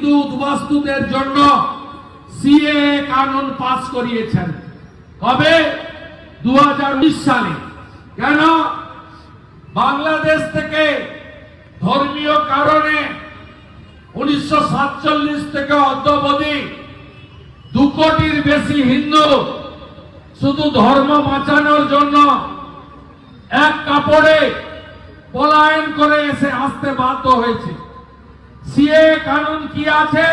হিন্দু উদ্বাস্তুদের জন্য সিএ কানুন পাস করিয়েছেন। কবে? দু সালে। কেন? বাংলাদেশ থেকে ধর্মীয় কারণে উনিশশো থেকে অদ্যবধি দু কোটির বেশি হিন্দু শুধু ধর্ম বাঁচানোর জন্য এক কাপড়ে পলায়ন করে এসে আসতে বাধ্য হয়েছে। সিএ কানুন কি আছে?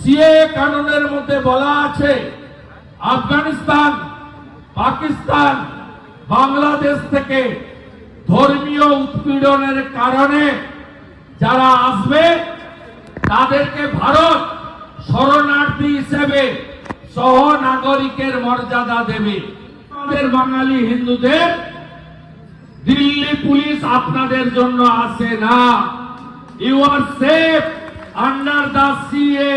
সিএ কানুনের মধ্যে বলা আছে, আফগানিস্তান, পাকিস্তান, বাংলাদেশ থেকে ধর্মীয় উৎপীড়নের কারণে যারা আসবে, তাদেরকে ভারত শরণার্থী হিসেবে সহ নাগরিকের মর্যাদা দেবে। আমাদের বাঙালি হিন্দুদের দিল্লি পুলিশ আপনাদের জন্য আসে না। You are safe under the CA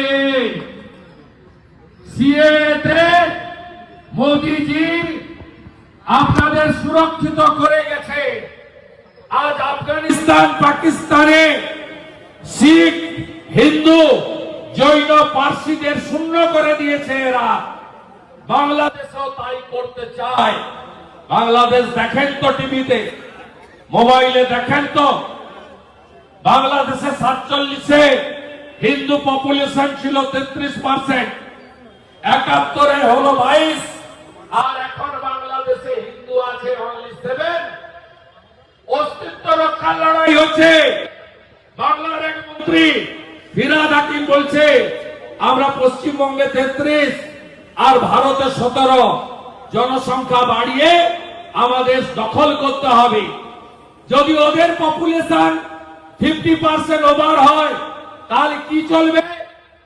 সিএতে Modiji আপনাদের সুরক্ষিত করে গেছে। আজ আফগানিস্তান, পাকিস্তানে শিখ, হিন্দু, জৈন, পার্সিদের শূন্য করে দিয়েছে এরা। বাংলাদেশও তাই করতে চায়। বাংলাদেশ দেখেন তো টিভিতে, মোবাইলে দেখেন তো। বাংলাদেশে সাতচল্লিশে, হিন্দু পপুলেশন ছিল তেত্রিশ পার্সেন্ট একাত্তরে হলো বাইশ, আর এখন বাংলাদেশে হিন্দু আছে অনলি সেভেন অস্তিত্ব রক্ষার লড়াই হচ্ছে। বাংলার এক মন্ত্রী ফিরাদ হাকিম বলছে, আমরা পশ্চিমবঙ্গে তেত্রিশ, আর ভারতে সতেরো। জনসংখ্যা বাড়িয়ে আমাদের দখল করতে হবে। যদি ওদের পপুলেশন ফিফটি পার্সেন্ট ওভার হয়, তাহলে কি চলবে?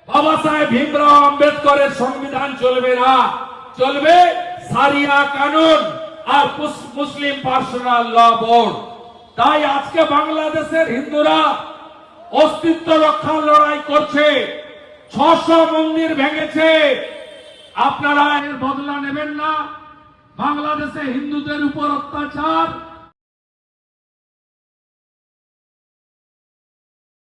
বাবা সাহেব ভীমরাও আম্বেদকরের সংবিধান চলবে না। চলবে সারিয়া কানুন আর মুস- মুসলিম পার্সোনাল ল বোর্ড। তাই আজকে বাংলাদেশের হিন্দুরা অস্তিত্ব রক্ষার লড়াই করছে। ছশো মন্দির ভেঙেছে। আপনারা এর বদলা নেবেন না। বাংলাদেশে হিন্দুদের উপর অত্যাচার